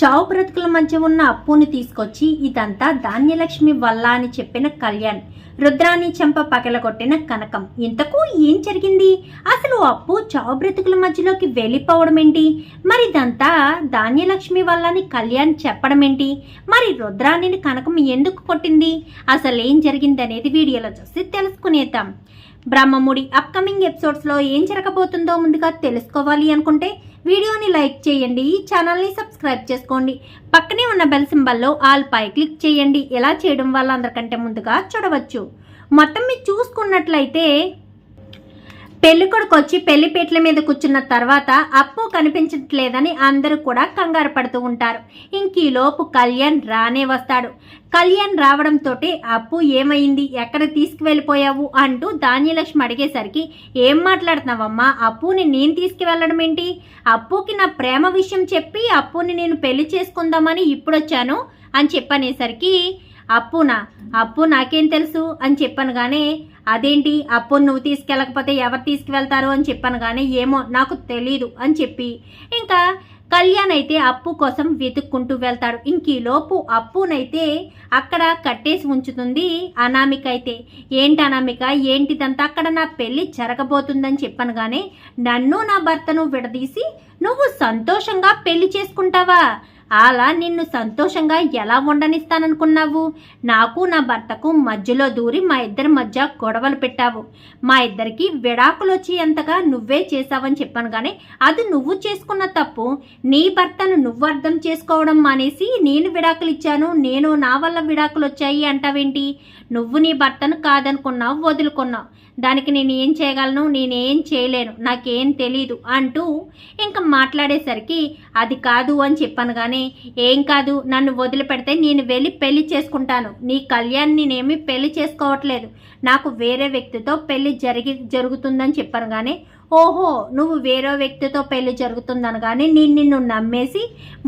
చావు బ్రతుకుల మధ్య ఉన్న అప్పుని తీసుకొచ్చి ఇదంతా ధాన్యలక్ష్మి వల్ల అని చెప్పిన కళ్యాణ్. రుద్రాణి చెంప పగలగొట్టిన కనకం. ఇంతకు ఏం జరిగింది? అసలు అప్పు చావు బ్రతుకుల మధ్యలోకి వెళ్ళిపోవడం ఏంటి మరి ఇదంతా ధాన్యలక్ష్మి వల్ల అని కళ్యాణ్ చెప్పడం ఏంటి మరి రుద్రాణిని కనకం ఎందుకు కొట్టింది? అసలు ఏం జరిగింది అనేది వీడియోలో చూసి తెలుసుకునేద్దాం. బ్రహ్మముడి అప్కమింగ్ ఎపిసోడ్స్లో ఏం జరగబోతుందో ముందుగా తెలుసుకోవాలి అనుకుంటే వీడియోని లైక్ చేయండి ఈ ఛానల్ని సబ్స్క్రైబ్ చేసుకోండి. పక్కనే ఉన్న బెల్ సింబల్లో ఆల్ పై క్లిక్ చేయండి. ఎలా చేయడం వల్ల అందరికంటే ముందుగా చూడవచ్చు. మొత్తం మీరు చూసుకున్నట్లయితే పెళ్ళి కొడుకు వచ్చి పెళ్ళి పీటల మీద కూర్చున్న తర్వాత అప్పు కనిపించట్లేదని అందరూ కూడా కంగారు పడుతూ ఉంటారు. ఇంకీలోపు కళ్యాణ్ రానే వస్తాడు. కళ్యాణ్ రావడంతో అప్పు ఏమైంది? ఎక్కడ తీసుకువెళ్ళిపోయావు? అంటూ ధాన్యలక్ష్మి అడిగేసరికి ఏం మాట్లాడుతున్నావమ్మా? అప్పుని నేను తీసుకువెళ్ళడం ఏంటి? అప్పుకి నా ప్రేమ విషయం చెప్పి అప్పుని నేను పెళ్ళి చేసుకుందామని ఇప్పుడొచ్చాను అని చెప్పనేసరికి అప్పునా? అప్పు నాకేం తెలుసు? అని చెప్పాను కానీ అదేంటి? అప్పు నువ్వు తీసుకెళ్ళకపోతే ఎవరు తీసుకువెళ్తారు? అని చెప్పాను కానీ ఏమో నాకు తెలీదు. అని చెప్పి ఇంకా కళ్యాణ్ అయితే అప్పు కోసం వెతుక్కుంటూ వెళ్తాడు. ఇంకీలోపు అప్పునైతే అక్కడ కట్టేసి ఉంచుతుంది అనామిక అయితే ఏంటి అనామిక? ఏంటిదంతా అక్కడ నా పెళ్ళి జరగబోతుందని చెప్పాను కానీ నన్ను నా భర్తను విడదీసి నువ్వు సంతోషంగా పెళ్ళి చేసుకుంటావా? అలా నిన్ను సంతోషంగా ఎలా ఉండనిస్తాననుకున్నావు? నాకు నా భర్తకు మధ్యలో దూరి మా ఇద్దరి మధ్య గొడవలు పెట్టావు. మా ఇద్దరికి విడాకులు వచ్చేంతగా నువ్వే చేశావని చెప్పాను కానీ అది నువ్వు చేసుకున్న తప్పు. నీ భర్తను నువ్వు అర్థం చేసుకోవడం మానేసి నేను విడాకులు ఇచ్చాను నేను నా వల్ల విడాకులు వచ్చాయి అంటావేంటి? నువ్వు నీ భర్తను కాదనుకున్నావు వదులుకున్నావు. దానికి నేను ఏం చేయగలను? నేనేం చేయలేను. నాకేం తెలీదు అంటూ ఇంకా మాట్లాడేసరికి అది కాదు అని చెప్పాను కానీ ఏం కాదు నన్ను వదిలిపెడితే నేను వెళ్ళి పెళ్ళి చేసుకుంటాను. నీ కళ్యాణ్ నేనేమి పెళ్ళి చేసుకోవట్లేదు. నాకు వేరే వ్యక్తితో పెళ్ళి జరిగి జరుగుతుందని చెప్పాను కానీ ఓహో నువ్వు వేరే వ్యక్తితో పెళ్ళి జరుగుతుందని కానీ నేను నిన్ను నమ్మేసి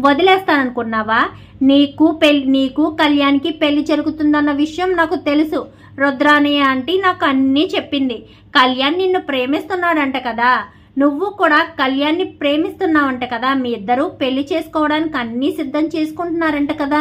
వదిలేస్తాననుకున్నావా? నీకు పెళ్ళి నీకు కళ్యాణ్కి పెళ్ళి జరుగుతుందన్న విషయం నాకు తెలుసు. రుద్రాని ఆంటీ నాకు అన్నీ చెప్పింది. కళ్యాణ్ నిన్ను ప్రేమిస్తున్నాడంట కదా. నువ్వు కూడా కళ్యాణ్ని ప్రేమిస్తున్నావంట కదా. మీ ఇద్దరు పెళ్ళి చేసుకోవడానికి అన్నీ సిద్ధం చేసుకుంటున్నారంట కదా.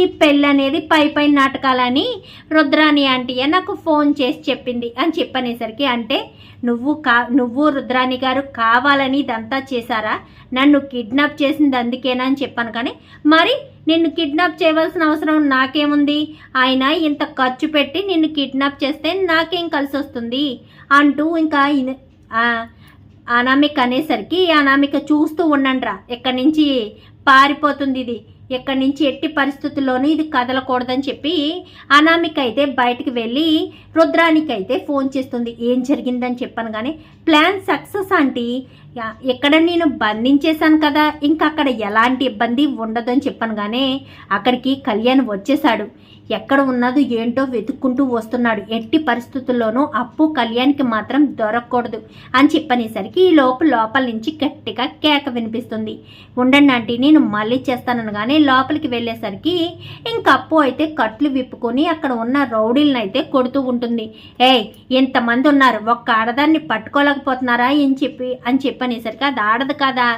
ఈ పెళ్ళి అనేది పై పై నాటకాలని రుద్రాని ఆంటీయే నాకు ఫోన్ చేసి చెప్పింది అని చెప్పనేసరికి అంటే నువ్వు కా నువ్వు రుద్రాని గారు కావాలని ఇదంతా చేశారా? నన్ను కిడ్నాప్ చేసింది అందుకేనా? అని చెప్పాను కానీ మరి నిన్ను కిడ్నాప్ చేయవలసిన అవసరం నాకేముంది? ఆయన ఇంత ఖర్చు పెట్టి నిన్ను కిడ్నాప్ చేస్తే నాకేం కలిసి వస్తుంది అంటూ ఇంకా అనామిక అనేసరికి అనామిక చూస్తూ ఉండండిరా. ఎక్కడి నుంచి పారిపోతుంది ఇది? ఎక్కడి నుంచి ఎట్టి పరిస్థితుల్లోనూ ఇది కదలకూడదని చెప్పి అనామిక అయితే బయటికి వెళ్ళి రుద్రానికి అయితే ఫోన్ చేస్తుంది. ఏం జరిగిందని చెప్పాను కానీ ప్లాన్ సక్సెస్ ఆంటీ. ఇక్కడ నేను బంధించేశాను కదా ఇంకా అక్కడ ఎలాంటి ఇబ్బంది ఉండదని చెప్పాను కానీ అక్కడికి కళ్యాణ్ వచ్చేశాడు. ఎక్కడ ఉన్నదో ఏంటో వెతుక్కుంటూ వస్తున్నాడు. ఎట్టి పరిస్థితుల్లోనూ అప్పు కళ్యాణ్కి మాత్రం దొరకకూడదు అని చెప్పనేసరికి ఈ లోపు లోపల నుంచి గట్టిగా కేక వినిపిస్తుంది. ఉండండి ఆంటీ నేను మళ్ళీ చేస్తానని కానీ లోపలికి వెళ్ళేసరికి ఇంక అప్పు అయితే కట్లు విప్పుకొని అక్కడ ఉన్న రౌడీలను అయితే కొడుతూ ఉంటుంది. ఏయ్ ఇంతమంది ఉన్నారు ఒక్క ఆడదాన్ని చూడలేకపోతున్నారా అని చెప్పి అని చెప్పనేసరికి అది ఆడదు కదా.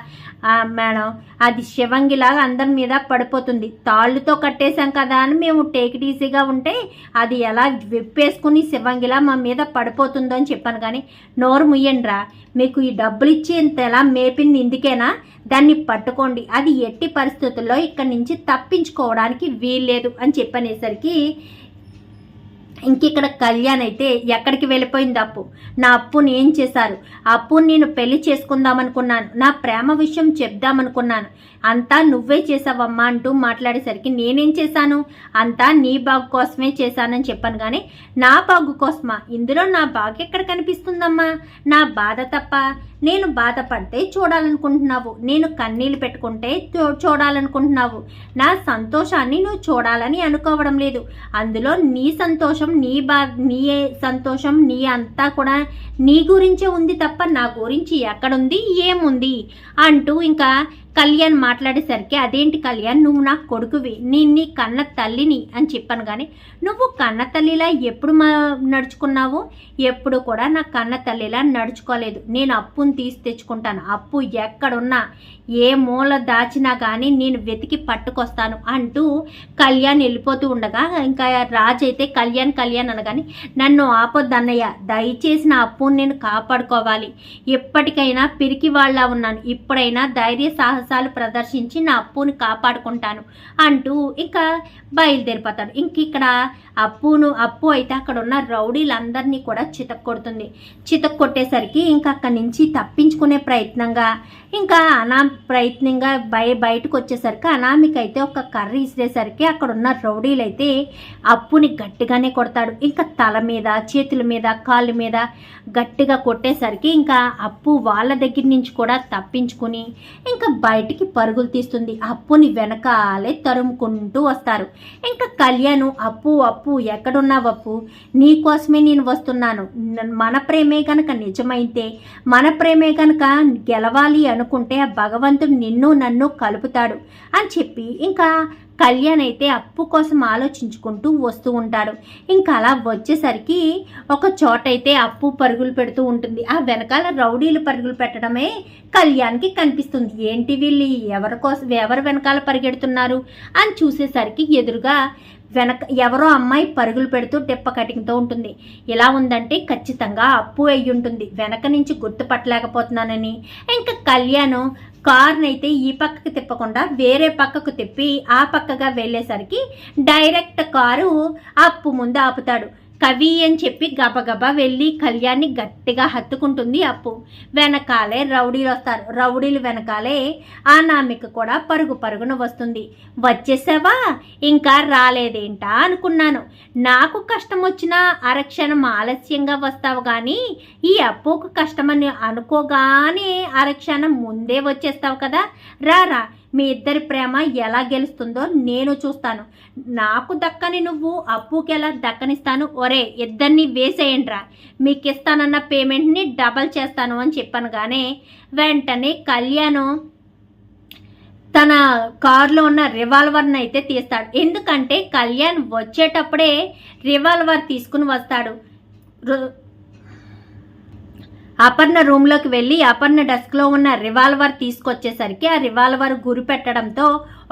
మేడం అది శివంగిలాగా అందరి మీద పడిపోతుంది. తాళ్ళుతో కట్టేశాం కదా అని మేము టేక్ ఈజీగా ఉంటే అది ఎలా విప్పేసుకుని శివంగిలా మా మీద పడిపోతుందో అని చెప్పాను కానీ నోరు ముయ్యండిరా. మీకు ఈ డబ్బులు ఇచ్చి ఇంత ఎలా మేపింది ఇందుకేనా? దాన్ని పట్టుకోండి. అది ఎట్టి పరిస్థితుల్లో ఇక్కడి నుంచి తప్పించుకోవడానికి వీల్లేదు అని చెప్పనేసరికి ఇంకిక్కడ కళ్యాణ్ అయితే ఎక్కడికి వెళ్ళిపోయింది అప్పు? నా అప్పుని ఏం చేశారు? అప్పుని నేను పెళ్ళి చేసుకుందామనుకున్నాను. నా ప్రేమ విషయం చెప్దామనుకున్నాను. అంతా నువ్వే చేసావమ్మా అంటూ మాట్లాడేసరికి నేనేం చేశాను? అంతా నీ బాగు కోసమే చేశానని చెప్పాను కానీ నా బాగు కోసమా? ఇందులో నా బాగు ఎక్కడ కనిపిస్తుందమ్మా? నా బాధ తప్ప నేను బాధపడితే చూడాలనుకుంటున్నావు. నేను కన్నీళ్ళు పెట్టుకుంటే చూ- చూడాలనుకుంటున్నావు. నా సంతోషాన్ని నువ్వు చూడాలని అనుకోవడం లేదు. అందులో నీ సంతోషం నీ బా నీ సంతోషం నీ అంతా కూడా నీ గురించే ఉంది తప్ప నా గురించి ఎక్కడుంది? ఏముంది? అంటూ ఇంకా కళ్యాణ్ మాట్లాడేసరికి అదేంటి కళ్యాణ్ నువ్వు నా కొడుకువి నేను నీ కన్న తల్లిని అని చెప్పాను. కానీ నువ్వు కన్న తల్లిలా ఎప్పుడు మా నడుచుకున్నావు? ఎప్పుడు కూడా నా కన్న తల్లిలా నడుచుకోలేదు. నేను అప్పును తీసి తెచ్చుకుంటాను. అప్పు ఎక్కడున్నా ఏ మూల దాచినా కానీ నేను వెతికి పట్టుకొస్తాను అంటూ కళ్యాణ్ వెళ్ళిపోతూ ఉండగా ఇంకా రాజు అయితే కళ్యాణ్ కళ్యాణ్ అనగాని నన్ను ఆపొద్దన్నయ్య దయచేసి నా అప్పుని నేను కాపాడుకోవాలి. ఎప్పటికైనా పిరికి వాళ్ళ ఉన్నాను. ఇప్పుడైనా ధైర్య సాహసాలు ప్రదర్శించి నా అప్పును కాపాడుకుంటాను అంటూ ఇక బయలుదేరిపోతాడు. ఇంక ఇక్కడ అప్పును అప్పు అయితే అక్కడ ఉన్న రౌడీలందరినీ కూడా చితక్ కొడుతుంది చితక్ కొట్టేసరికి ఇంకా అక్కడి నుంచి తప్పించుకునే ప్రయత్నంగా ఇంకా అనా ప్రయత్నంగా బయ బయటకు వచ్చేసరికి అనామిక అయితే ఒక కర్ర ఇసిరేసరికి అక్కడ ఉన్న రౌడీలు అయితే అప్పుని గట్టిగానే కొడతాడు. ఇంకా తల మీద చేతుల మీద కాళ్ళ మీద గట్టిగా కొట్టేసరికి ఇంకా అప్పు వాళ్ళ దగ్గర నుంచి కూడా తప్పించుకుని ఇంకా బయటికి పరుగులు తీస్తుంది. అప్పుని వెనకాలే తరుముకుంటూ వస్తారు. ఇంకా కళ్యాణ్ అప్పు అప్పు ఎక్కడున్నావు అప్పు? నీకోసమే నేను వస్తున్నాను. మన ప్రేమే కనుక నిజమైతే మన ప్రేమే కనుక గెలవాలి అనుకుంటే ఆ భగవంతుడు నిన్ను నన్ను కలుపుతాడు అని చెప్పి ఇంకా కళ్యాణ్ అయితే అప్పు కోసం ఆలోచించుకుంటూ వస్తూ ఉంటాడు. ఇంకా అలా వచ్చేసరికి ఒక చోట అయితే అప్పు పరుగులు పెడుతూ ఉంటుంది. ఆ వెనకాల రౌడీలు పరుగులు పెట్టడమే కళ్యాణ్కి కనిపిస్తుంది. ఏంటి వీళ్ళు? ఎవరి కోసం ఎవరు వెనకాల పరిగెడుతున్నారు? అని చూసేసరికి ఎదురుగా వెనక ఎవరో అమ్మాయి పరుగులు పెడుతూ టెప్ప కటింగ్తో ఉంటుంది. ఇలా ఉందంటే ఖచ్చితంగా అప్పు అయి ఉంటుంది వెనక నుంచి గుర్తుపట్టలేకపోతున్నానని. ఇంకా కళ్యాణ్ కార్ని అయితే ఈ పక్కకు తిప్పకుండా వేరే పక్కకు తిప్పి ఆ పక్కగా వెళ్ళేసరికి డైరెక్ట్ కారు అప్పు ముందు ఆపుతాడు. కవి అని చెప్పి గబగబా వెళ్ళి కళ్యాణ్ని గట్టిగా హత్తుకుంటుంది అప్పు. వెనకాలే రౌడీలు వస్తారు. రౌడీలు వెనకాలే ఆ నామిక కూడా పరుగు పరుగున వస్తుంది. వచ్చేసావా? ఇంకా రాలేదేంటా? అనుకున్నాను. నాకు కష్టం వచ్చినా అరక్షణం ఆలస్యంగా వస్తావు కానీ ఈ అప్పుకు కష్టమని అనుకోగానే అరక్షణం ముందే వచ్చేస్తావు కదా. రా రా. మీ ఇద్దరి ప్రేమ ఎలా గెలుస్తుందో నేను చూస్తాను. నాకు దక్కని నువ్వు అప్పుకి ఎలా దక్కనిస్తాను? ఒరే ఇద్దరిని వేసేయండిరా. మీకు ఇస్తానన్న పేమెంట్ని డబల్ చేస్తాను అని చెప్పాను కానీ వెంటనే కళ్యాణం తన కారులో ఉన్న రివాల్వర్ని అయితే తీస్తాడు. ఎందుకంటే కళ్యాణ్ వచ్చేటప్పుడే రివాల్వర్ తీసుకుని వస్తాడు. అపర్ణ రూమ్లోకి వెళ్ళి అపర్ణ డెస్క్లో ఉన్న రివాల్వర్ తీసుకొచ్చేసరికి ఆ రివాల్వర్ గురి పెట్టడంతో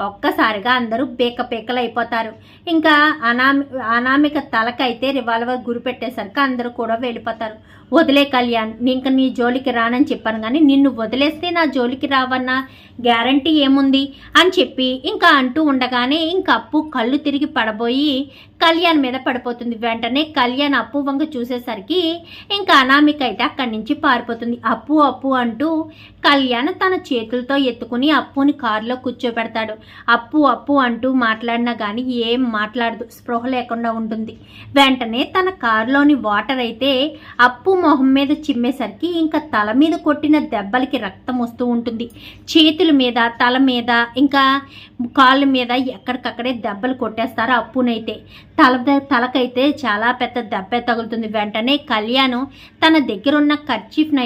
ఒక్కసారిగా అందరూ బేక అయిపోతారు ఇంకా అనామి అనామిక తలకైతే రివాల్వర్ గురి పెట్టేసరికి అందరూ కూడా వెళ్ళిపోతారు. వదిలే కళ్యాణ్ ఇంక నీ జోలికి రానని చెప్పాను కానీ నిన్ను వదిలేస్తే నా జోలికి రావన్న? గ్యారంటీ ఏముంది? అని చెప్పి ఇంకా అంటూ ఉండగానే ఇంకా అప్పు కళ్ళు తిరిగి పడబోయి కళ్యాణ్ మీద పడిపోతుంది. వెంటనే కళ్యాణ్ అప్పు వంక చూసేసరికి ఇంకా అనామిక అయితే అక్కడి నుంచి పారిపోతుంది. అప్పు అప్పు అంటూ కళ్యాణ్ తన చేతులతో ఎత్తుకుని అప్పుని కారులో కూర్చోబెడతాడు. అప్పు అప్పు అంటూ మాట్లాడినా కానీ ఏం మాట్లాడదు. స్పృహ లేకుండా ఉంటుంది. వెంటనే తన కారులోని వాటర్ అయితే అప్పు మొహం మీద చిమ్మేసరికి ఇంకా తల మీద కొట్టిన దెబ్బలకి రక్తం వస్తూ ఉంటుంది. చేతుల మీద తల మీద ఇంకా కాళ్ళ మీద ఎక్కడికక్కడే దెబ్బలు కొట్టేస్తారు అప్పునైతే. తల తలకైతే చాలా పెద్ద దెబ్బ తగులుతుంది. వెంటనే కళ్యాణ్ తన దగ్గర ఉన్న కర్చీఫ్ని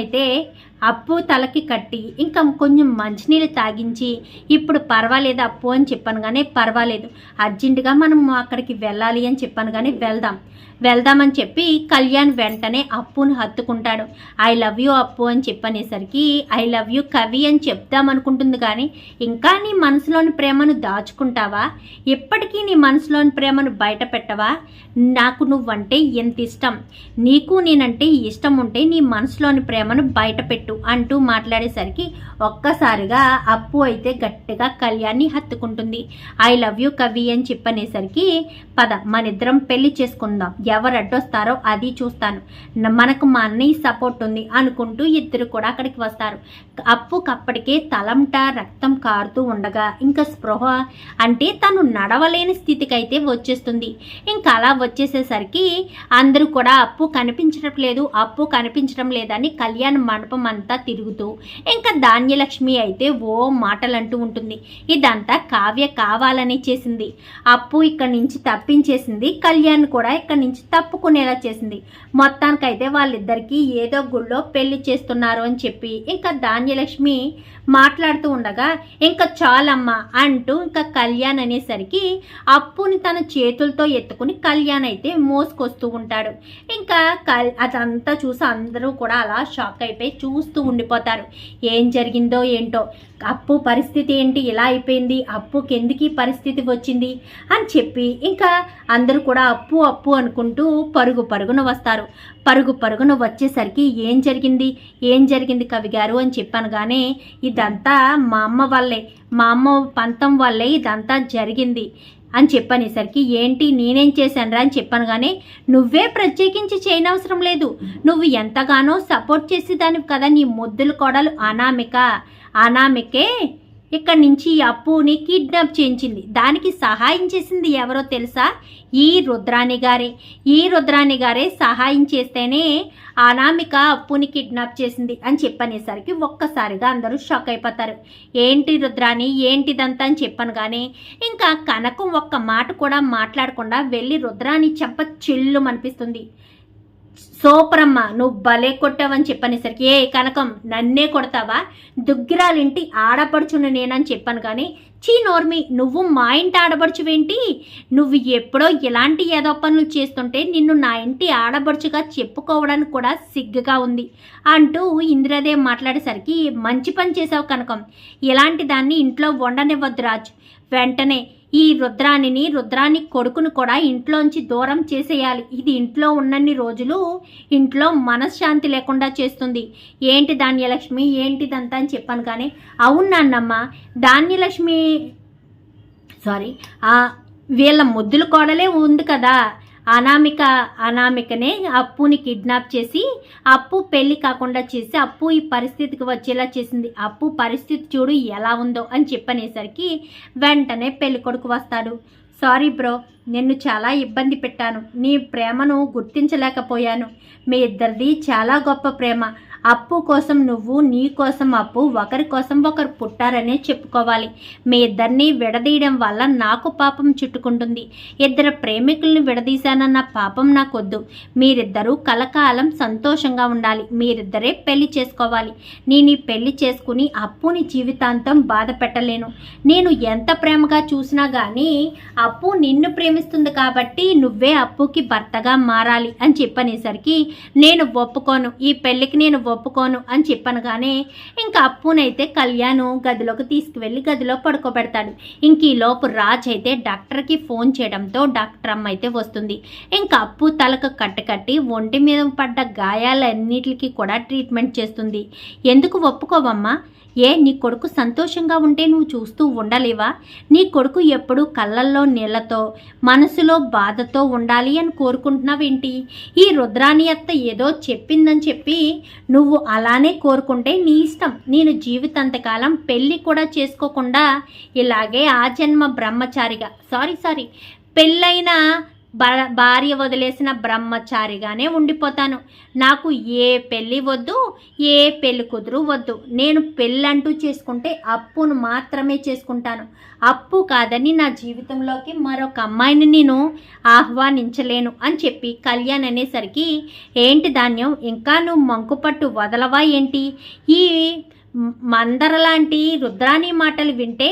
అప్పు తలకి కట్టి ఇంకా కొంచెం మంచినీళ్ళు తాగించి ఇప్పుడు పర్వాలేదు అప్పు అని చెప్పాను కానీ పర్వాలేదు. అర్జెంటుగా మనం అక్కడికి వెళ్ళాలి అని చెప్పాను కానీ వెళ్దాం. వెళ్దామని చెప్పి కళ్యాణ్ వెంటనే అప్పుని హత్తుకుంటాడు. ఐ లవ్ యూ అప్పు అని చెప్పనేసరికి ఐ లవ్ యూ కవి అని చెప్దామనుకుంటుంది కానీ ఇంకా నీ మనసులోని ప్రేమను దాచుకుంటావా? ఎప్పటికీ నీ మనసులోని ప్రేమను బయట పెట్టవా నాకు నువ్వంటే ఎంత ఇష్టం. నీకు నేనంటే ఇష్టం ఉంటే నీ మనసులోని ప్రేమను బయట పెట్టు అంటూ మాట్లాడేసరికి ఒక్కసారిగా అప్పు అయితే గట్టిగా కళ్యాణ్ని హత్తుకుంటుంది. ఐ లవ్ యూ కవి అని చెప్పనేసరికి పద మనిద్దరం పెళ్ళి చేసుకుందాం. ఎవరు అడ్డొస్తారో అది చూస్తాను. మనకు మా అన్నయ్య సపోర్ట్ ఉంది అనుకుంటూ ఇద్దరు కూడా అక్కడికి వస్తారు. అప్పుకప్పటికే తలంట రక్తం కారుతూ ఉండగా ఇంకా స్పృహ అంటే తను నడవలేని స్థితికి అయితే వచ్చేస్తుంది. ఇంకా అలా వచ్చేసేసరికి అందరూ కూడా అప్పు కనిపించడం లేదు అప్పు కనిపించడం లేదని కళ్యాణ్ మండపం అంతా తిరుగుతూ ఇంకా ధాన్యలక్ష్మి అయితే ఓ మాటలంటూ ఉంటుంది. ఇదంతా కావ్య కావాలని చేసింది. అప్పు ఇక్కడి నుంచి తప్పించేసింది. కళ్యాణ్ కూడా ఇక్కడి నుంచి తప్పుకునేలా చేసింది. మొత్తానికైతే వాళ్ళిద్దరికీ ఏదో గుళ్ళో పెళ్ళి చేస్తున్నారు అని చెప్పి ఇంకా ధాన్యలక్ష్మి మాట్లాడుతూ ఉండగా ఇంకా చాలమ్మా అంటూ ఇంకా కళ్యాణ్ అనేసరికి అప్పుని తన చేతులతో ఎత్తుకుని కళ్యాణ్ అయితే మోసుకొస్తూ ఉంటాడు. ఇంకా కల్ అదంతా చూసి అందరూ కూడా అలా షాక్ అయిపోయి చూస్తూ ఉండిపోతారు. ఏం జరిగిందో ఏంటో? అప్పు పరిస్థితి ఏంటి? ఇలా అయిపోయింది. అప్పుకి ఎందుకు ఈ పరిస్థితి వచ్చింది? అని చెప్పి ఇంకా అందరూ కూడా అప్పు అప్పు అనుకుంటూ పరుగు పరుగున వస్తారు. పరుగు పరుగున వచ్చేసరికి ఏం జరిగింది? ఏం జరిగింది కవి గారు అని చెప్పాను కానీ ఇదంతా మా అమ్మ వల్లే మా అమ్మ పంతం వల్లే ఇదంతా జరిగింది అని చెప్పనేసరికి ఏంటి నేనేం చేశానురా? అని చెప్పాను కానీ నువ్వే ప్రత్యేకించి చేయనవసరం లేదు. నువ్వు ఎంతగానో సపోర్ట్ చేసేదానివి కదా నీ ముద్దులు కొడలు అనామిక. అనామికే ఇక్కడి నుంచి ఈ అప్పుని కిడ్నాప్ చేయించింది. దానికి సహాయం చేసింది ఎవరో తెలుసా? ఈ రుద్రాణి గారే. ఈ రుద్రాణి గారే సహాయం చేస్తేనే అనామిక అప్పుని కిడ్నాప్ చేసింది అని చెప్పనేసరికి ఒక్కసారిగా అందరూ షాక్ అయిపోతారు. ఏంటి రుద్రాణి? ఏంటిదంతా అని చెప్పాను కానీ ఇంకా కనకం ఒక్క మాట కూడా మాట్లాడకుండా వెళ్ళి రుద్రాణి చెంప చెల్లు అనిపిస్తుంది సూపరమ్మ నువ్వు భలే కొట్టావని చెప్పనేసరికి ఏ కనకం నన్నే కొడతావా? దుగ్గిరాలింటి ఆడపడుచును నేనని చెప్పాను కానీ చీ నోర్మి నువ్వు మా ఇంటి ఆడపడుచువేంటి? నువ్వు ఎప్పుడో ఇలాంటి ఏదో పనులు చేస్తుంటే నిన్ను నా ఇంటి ఆడపడుచుగా చెప్పుకోవడానికి కూడా సిగ్గుగా ఉంది అంటూ ఇందిరాదేవి మాట్లాడేసరికి మంచి పని చేసావు కనకం. ఇలాంటి దాన్ని ఇంట్లో వండనివ్వద్దు రాజు. వెంటనే ఈ రుద్రాణిని రుద్రాణి కొడుకును కూడా ఇంట్లోంచి దూరం చేసేయాలి. ఇది ఇంట్లో ఉన్నన్ని రోజులు ఇంట్లో మనశ్శాంతి లేకుండా చేస్తుంది. ఏంటి ధాన్యలక్ష్మి? ఏంటిదంతా అని చెప్పాను కానీ అవును నాన్నమ్మ ధాన్యలక్ష్మి సారీ వీళ్ళ ముద్దుల కోడలే ఉంది కదా. అనామిక అనామికనే అప్పుని కిడ్నాప్ చేసి అప్పు పెళ్ళి కాకుండా చేసి అప్పు ఈ పరిస్థితికి వచ్చేలా చేసింది. అప్పు పరిస్థితి చూడు ఎలా ఉందో అని చెప్పనేసరికి వెంటనే పెళ్ళి కొడుకు వస్తాడు. సారీ బ్రో నిన్ను చాలా ఇబ్బంది పెట్టాను. నీ ప్రేమను గుర్తించలేకపోయాను. మీ ఇద్దరిది చాలా గొప్ప ప్రేమ. అప్పు కోసం నువ్వు నీ కోసం అప్పు ఒకరి కోసం ఒకరు పుట్టారనే చెప్పుకోవాలి. మీ ఇద్దరిని విడదీయడం వల్ల నాకు పాపం చుట్టుకుంటుంది. ఇద్దరు ప్రేమికుల్ని విడదీశానన్న పాపం నాకొద్దు. మీరిద్దరూ కలకాలం సంతోషంగా ఉండాలి. మీరిద్దరే పెళ్ళి చేసుకోవాలి. నేను ఈ పెళ్ళి చేసుకుని అప్పుని జీవితాంతం బాధ పెట్టలేను. నేను ఎంత ప్రేమగా చూసినా కానీ అప్పు నిన్ను ప్రేమిస్తుంది కాబట్టి నువ్వే అప్పుకి భర్తగా మారాలి అని చెప్పనేసరికి నేను ఒప్పుకోను. ఈ పెళ్ళికి నేను ఒప్పుకోను అని చెప్పనగానే ఇంకా అప్పునైతే కళ్యాణ్ గదిలోకి తీసుకువెళ్ళి గదిలో పడుకోబెడతాడు. ఇంక ఈ లోపు రాజ్ అయితే డాక్టర్కి ఫోన్ చేయడంతో డాక్టర్ అమ్మ అయితే వస్తుంది. ఇంకా అప్పు తలకు కట్టకట్టి ఒంటి మీద పడ్డ గాయాలన్నిటికీ కూడా ట్రీట్మెంట్ చేస్తుంది. ఎందుకు ఒప్పుకోవమ్మా? ఏ నీ కొడుకు సంతోషంగా ఉంటే నువ్వు చూస్తూ ఉండలేవా? నీ కొడుకు ఎప్పుడూ కళ్ళల్లో నీళ్ళతో మనసులో బాధతో ఉండాలి అని కోరుకుంటున్నావేంటి? ఈ రుద్రాణి అత్త ఏదో చెప్పిందని చెప్పి నువ్వు అలానే కోరుకుంటే నీ ఇష్టం. నేను జీవితాంతకాలం పెళ్ళి కూడా చేసుకోకుండా ఇలాగే ఆ జన్మ బ్రహ్మచారిగా సారీ సారీ పెళ్ళైన భార్య వదిలేసిన బ్రహ్మచారిగానే ఉండిపోతాను. నాకు ఏ పెళ్ళి వద్దు ఏ పెళ్ళి కుదురు వద్దు. నేను పెళ్ళంటూ చేసుకుంటే అప్పును మాత్రమే చేసుకుంటాను. అప్పు కాదని నా జీవితంలోకి మరొక అమ్మాయిని నేను ఆహ్వానించలేను అని చెప్పి కళ్యాణ్ అనేసరికి ఏంటి ధాన్యం ఇంకా నువ్వు మంకుపట్టు వదలవా ఏంటి? ఈ మందర లాంటి రుద్రాణి మాటలు వింటే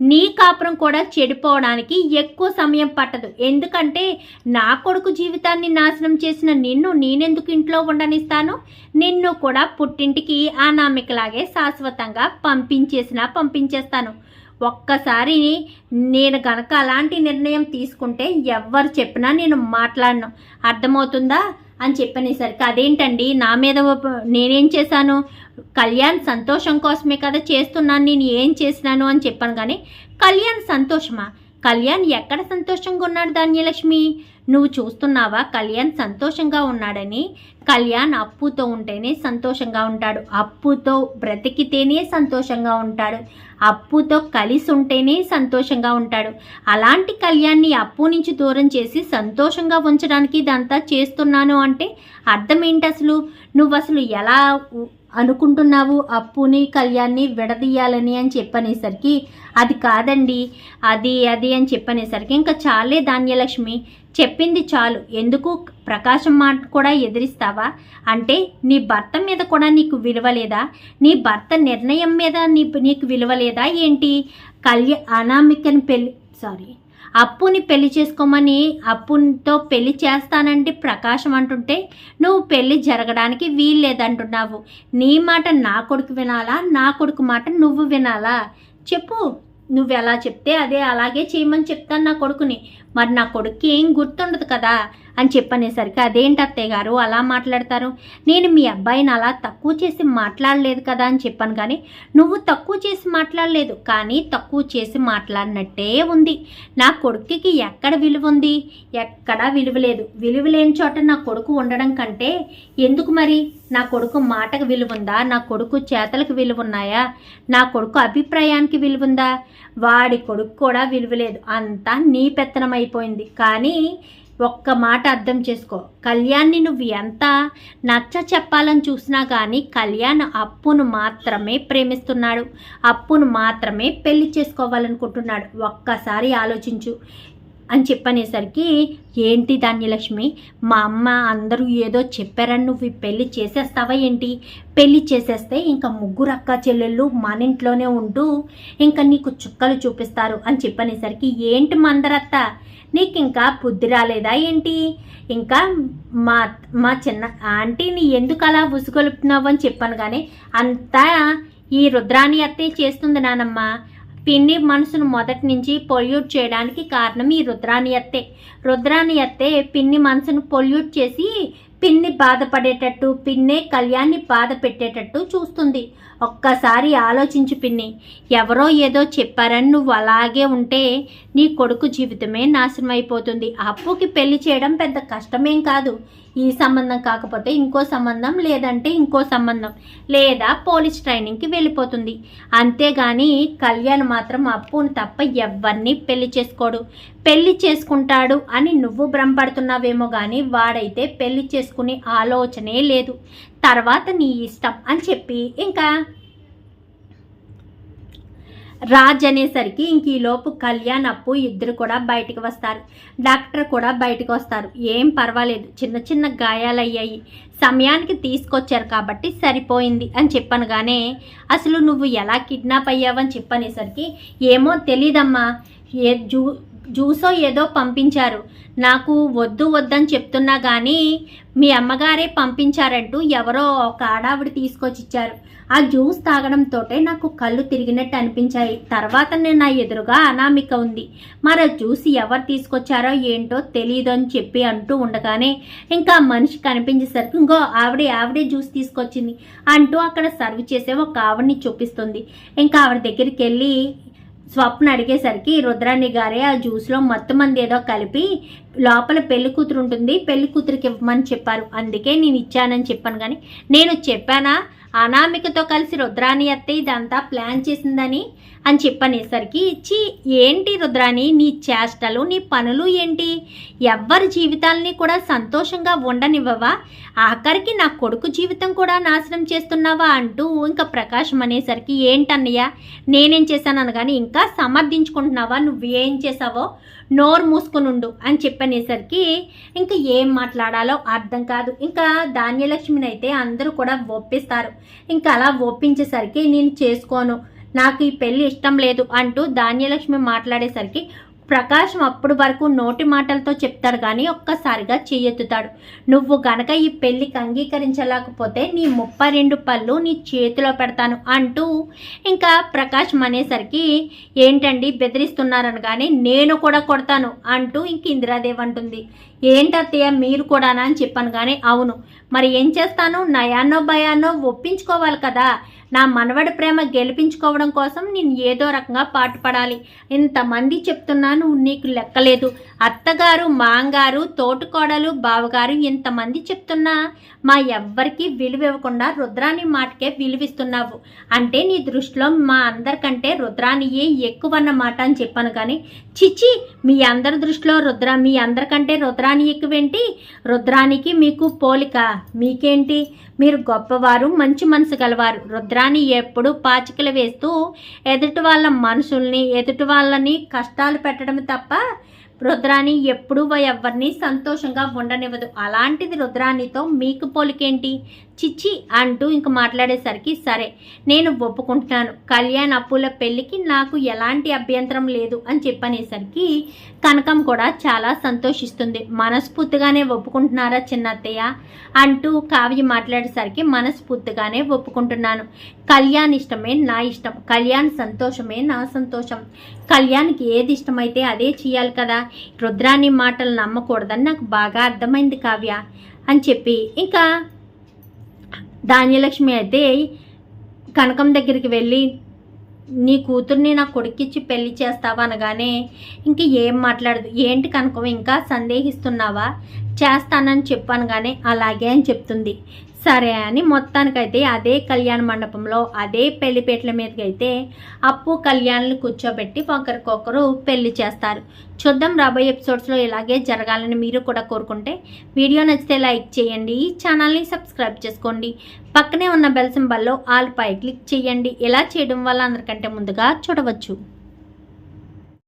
నీ కాపురం కూడా చెడిపోవడానికి ఎక్కువ సమయం పట్టదు. ఎందుకంటే నా కొడుకు జీవితాన్ని నాశనం చేసిన నిన్ను నేనెందుకు ఇంట్లో ఉండనిస్తాను? నిన్ను కూడా పుట్టింటికి అనామికలాగే శాశ్వతంగా పంపించేసినా పంపించేస్తాను. ఒక్కసారి నేను గనక అలాంటి నిర్ణయం తీసుకుంటే ఎవ్వరు చెప్పినా నేను మాట్లాడను. అర్థమవుతుందా? అని చెప్పనేసరికి అదేంటండి? నా మీద నేనేం చేశాను? కళ్యాణ్ సంతోషం కోసమే కదా చేస్తున్నాను నేను ఏం చేసినాను అని చెప్పాను కానీ కళ్యాణ్ సంతోషమా? కళ్యాణ్ ఎక్కడ సంతోషంగా ఉన్నాడు ధాన్యలక్ష్మి? నువ్వు చూస్తున్నావా? కళ్యాణ్ సంతోషంగా ఉన్నాడని. కళ్యాణ్ అప్పుతో ఉంటేనే సంతోషంగా ఉంటాడు. అప్పుతో బ్రతికితేనే సంతోషంగా ఉంటాడు. అప్పుతో కలిసి ఉంటేనే సంతోషంగా ఉంటాడు. అలాంటి కళ్యాణ్ని అప్పు నుంచి దూరం చేసి సంతోషంగా ఉంచడానికి ఇదంతా చేస్తున్నాను అంటే అర్థం ఏంటి అసలు? నువ్వు అసలు ఎలా అనుకుంటున్నావు అప్పుని కళ్యాణ్ని విడదీయాలని అని చెప్పనేసరికి అది కాదండి అది అది అని చెప్పనేసరికి ఇంకా చాలే ధాన్యలక్ష్మి చెప్పింది చాలు ఎందుకు ప్రకాశం మాట కూడా ఎదిరిస్తావా? అంటే నీ భర్త మీద కూడా నీకు విలువలేదా? నీ భర్త నిర్ణయం మీద నీ నీకు విలువలేదా ఏంటి? కళ్యా అనామికని పెళ్ళి సారీ అప్పుని పెళ్ళి చేసుకోమని అప్పుతో పెళ్ళి చేస్తానంటే ప్రకాశం అంటుంటే నువ్వు పెళ్ళి జరగడానికి వీల్లేదంటున్నావు. నీ మాట నా కొడుకు వినాలా? నా కొడుకు మాట నువ్వు వినాలా? చెప్పు. నువ్వు ఎలా చెప్తే అదే అలాగే చేయమని చెప్తాను నా కొడుకుని. మరి నా కొడుక్కి ఏం గుర్తుండదు కదా. అని చెప్పనేసరికి అదేంటి అత్తయ్య గారు? అలా మాట్లాడతారు? నేను మీ అబ్బాయిని అలా తక్కువ చేసి మాట్లాడలేదు కదా? అని చెప్పాను కానీ నువ్వు తక్కువ చేసి మాట్లాడలేదు కానీ తక్కువ చేసి మాట్లాడినట్టే ఉంది. నా కొడుకుకి ఎక్కడ విలువ ఉంది? ఎక్కడా విలువ లేదు. విలువ లేని చోట నా కొడుకు ఉండడం కంటే ఎందుకు మరి? నా కొడుకు మాటకు విలువ ఉందా? నా కొడుకు చేతలకు విలువ ఉన్నాయా? నా కొడుకు అభిప్రాయానికి విలువ ఉందా? వాడి కొడుకు కూడా విలువ లేదు. అంతా నీ పెత్తనం అయిపోయింది. కానీ ఒక్క మాట అర్థం చేసుకో. కళ్యాణ్ని నువ్వు ఎంత నచ్చ చెప్పాలని చూసినా కానీ కళ్యాణ్ అప్పును మాత్రమే ప్రేమిస్తున్నాడు. అప్పును మాత్రమే పెళ్ళి చేసుకోవాలనుకుంటున్నాడు. ఒక్కసారి ఆలోచించు. అని చెప్పనేసరికి ఏంటి ధాన్యలక్ష్మి? మా అమ్మ అందరూ ఏదో చెప్పారని నువ్వు పెళ్ళి పెళ్ళి చేసేస్తావా ఏంటి? పెళ్ళి చేసేస్తే ఇంకా ముగ్గురు అక్క చెల్లెళ్ళు మన ఇంట్లోనే ఉంటూ ఇంకా నీకు చుక్కలు చూపిస్తారు అని చెప్పనేసరికి ఏంటి మందరత్త? నీకు ఇంకా బుద్ధి రాలేదా ఏంటి? ఇంకా మా మా చిన్న ఆంటీని ఎందుకు అలా ఉసుగొలుపుతున్నావు? అని చెప్పాను కానీ అంతా ఈ రుద్రాణి అత్తే చేస్తుంది నానమ్మ. పిన్ని మనసును మొదటి నుంచి పొల్యూట్ చేయడానికి కారణం ఈ రుద్రానియత్తే రుద్రానియత్తే పిన్ని మనసును పొల్యూట్ చేసి పిన్ని బాధపడేటట్టు పిన్నే కళ్యాణ్ని బాధ పెట్టేటట్టు చూస్తుంది. ఒక్కసారి ఆలోచించు పిన్ని ఎవరో ఏదో చెప్పారని నువ్వు అలాగే ఉంటే నీ కొడుకు జీవితమే నాశనం అయిపోతుంది అప్పుకి పెళ్ళి చేయడం పెద్ద కష్టమేం కాదు. ఈ సంబంధం కాకపోతే ఇంకో సంబంధం లేదంటే ఇంకో సంబంధం. లేదా పోలీస్ ట్రైనింగ్కి వెళ్ళిపోతుంది. అంతేగాని కళ్యాణ్ మాత్రం అప్పును తప్ప ఎవరిని పెళ్ళి చేసుకోడు. పెళ్ళి చేసుకుంటాడు అని నువ్వు భ్రమపడుతున్నావేమో కానీ వాడైతే పెళ్ళి చేసుకునే ఆలోచనే లేదు. తర్వాత నీ ఇష్టం అని చెప్పి ఇంకా రాజ్ అనేసరికి ఇంక ఈ లోపు కళ్యాణ్ అప్పు ఇద్దరు కూడా బయటకు వస్తారు. డాక్టర్ కూడా బయటకు వస్తారు. ఏం పర్వాలేదు. చిన్న చిన్న గాయాలయ్యాయి. సమయానికి తీసుకొచ్చారు కాబట్టి సరిపోయింది అని చెప్పనగానే అసలు నువ్వు ఎలా కిడ్నాప్ అయ్యావని చెప్పనేసరికి ఏమో తెలీదమ్మా. ఏ జూ జ్యూసో ఏదో పంపించారు. నాకు వద్దు వద్దని చెప్తున్నా కానీ మీ అమ్మగారే పంపించారంటూ ఎవరో ఒక ఆడావిడ తీసుకొచ్చి ఇచ్చారు ఆ జ్యూస్ తాగడంతో నాకు కళ్ళు తిరిగినట్టు అనిపించాయి. తర్వాత నేను నా ఎదురుగా అనామిక ఉంది. మరి ఆ జ్యూస్ ఎవరు తీసుకొచ్చారో ఏంటో తెలియదు అని చెప్పి అంటూ ఉండగానే ఇంకా మనిషి కనిపించేసరికి ఇంకో ఆవిడే ఆవిడే జ్యూస్ తీసుకొచ్చింది అంటూ అక్కడ సర్వ్ చేసే ఒక ఆవిడని చూపిస్తుంది. ఇంకా ఆవిడ దగ్గరికి వెళ్ళి స్వప్న అడిగేసరికి రుద్రాణి గారే ఆ జ్యూస్లో మొత్తం మంది ఏదో కలిపి లోపల పెళ్ళి కూతురు ఉంటుంది పెళ్ళి కూతురికి ఇవ్వమని చెప్పారు. అందుకే నేను ఇచ్చానని చెప్పాను కానీ నేను చెప్పానా? అనామికతో కలిసి రుద్రాణి అత్తే ఇదంతా ప్లాన్ చేసిందని అని చెప్పనేసరికి ఇచ్చి ఏంటి రుద్రాని నీ చేష్టలు నీ పనులు ఏంటి? ఎవ్వరి జీవితాలని కూడా సంతోషంగా ఉండనివ్వవా? ఆఖరికి నా కొడుకు జీవితం కూడా నాశనం చేస్తున్నావా అంటూ ఇంకా ప్రకాశం అనేసరికి ఏంటన్నయ్య నేనేం చేశానని కానీ ఇంకా సమర్థించుకుంటున్నావా? నువ్వు ఏం చేసావో నోరు మూసుకునుండు అని చెప్పనేసరికి ఇంకా ఏం మాట్లాడాలో అర్థం కాదు. ఇంకా ధాన్యలక్ష్మిని అయితే అందరూ కూడా ఒప్పిస్తారు. ఇంకా అలా ఒప్పించేసరికి నేను చేసుకోను. నాకు ఈ పెళ్ళి ఇష్టం లేదు అంటూ ధాన్యలక్ష్మి మాట్లాడేసరికి ప్రకాశం అప్పుడు వరకు నోటి మాటలతో చెప్తాడు కానీ ఒక్కసారిగా చెయ్యెత్తుతాడు. నువ్వు గనక ఈ పెళ్ళికి అంగీకరించలేకపోతే నీ ముప్పై రెండు పళ్ళు నీ చేతిలో పెడతాను అంటూ ఇంకా ప్రకాశం అనేసరికి ఏంటండి బెదిరిస్తున్నారని కానీ నేను కూడా కొడతాను అంటూ ఇంక ఇందిరాదేవి అంటుంది. ఏంటత్తయ్య మీరు కూడానా అని చెప్పాను కానీ అవును. మరి ఏం చేస్తాను? నయానో భయాన్నో ఒప్పించుకోవాలి కదా. నా మనవడి ప్రేమ గెలిపించుకోవడం కోసం నేను ఏదో రకంగా పాటుపడాలి. ఇంతమంది చెప్తున్నాను నీకు లెక్కలేదు. అత్తగారు మాంగారు తోటకోడలు బావగారు ఇంతమంది చెప్తున్నా మా ఎవ్వరికి విలువ ఇవ్వకుండా రుద్రాని మాటకే విలువిస్తున్నావు. అంటే నీ దృష్టిలో మా అందరికంటే రుద్రానియే ఎక్కువన్నమాట అని చెప్పాను కానీ చిచి మీ అందరి దృష్టిలో రుద్ర మీ అందరికంటే రుద్రాని ఎక్కువేంటి? రుద్రానికి మీకు పోలిక. మీకేంటి? మీరు గొప్పవారు మంచి మనసు గలవారు. రుద్రాని ఎప్పుడు పాచికలు వేస్తూ ఎదుటి వాళ్ళ మనుషుల్ని ఎదుటి వాళ్ళని కష్టాలు పెట్టడం తప్ప రుద్రాని ఎప్పుడూ ఎవరిని సంతోషంగా ఉండనివ్వదు. అలాంటిది రుద్రానితో మీకు పోలికేంటి? చిచ్చి అంటూ ఇంక మాట్లాడేసరికి సరే నేను ఒప్పుకుంటున్నాను. కళ్యాణ్ అప్పుల పెళ్ళికి నాకు ఎలాంటి అభ్యంతరం లేదు అని చెప్పనేసరికి కనకం కూడా చాలా సంతోషిస్తుంది. మనస్ఫూర్తిగానే ఒప్పుకుంటున్నారా చిన్నత్తయ్య? అంటూ కావ్య మాట్లాడేసరికి మనస్ఫూర్తిగానే ఒప్పుకుంటున్నాను. కళ్యాణ్ ఇష్టమే నా ఇష్టం. కళ్యాణ్ సంతోషమే నా సంతోషం. కళ్యాణ్కి ఏది ఇష్టమైతే అదే చేయాలి కదా. రుద్రాని మాటలు నమ్మకూడదని నాకు బాగా అర్థమైంది కావ్య అని చెప్పి ఇంకా ధాన్యలక్ష్మి అయితే కనకం దగ్గరికి వెళ్ళి నీ కూతుర్ని నా కొడుకిచ్చి పెళ్ళి చేస్తావా? అనగానే ఇంక ఏం మాట్లాడదు. ఏంటి కనకం ఇంకా సందేహిస్తున్నావా? చేస్తానని చెప్పాను కానీ అలాగే అని చెప్తుంది. సరే అని మొత్తానికైతే అదే కళ్యాణ మండపంలో అదే పెళ్ళిపేటల మీదకి అయితే అప్పు కళ్యాణ్ని కూర్చోబెట్టి ఒకరికొకరు పెళ్ళి చేస్తారు. చూద్దాం రాబోయే ఎపిసోడ్స్లో ఇలాగే జరగాలని మీరు కూడా కోరుకుంటే వీడియో నచ్చితే లైక్ చేయండి ఈ ఛానల్ని సబ్స్క్రైబ్ చేసుకోండి. పక్కనే ఉన్న బెల్ సింబల్లో ఆల్ పై క్లిక్ చేయండి. ఇలా చేయడం వల్ల అందరికంటే ముందుగా చూడవచ్చు.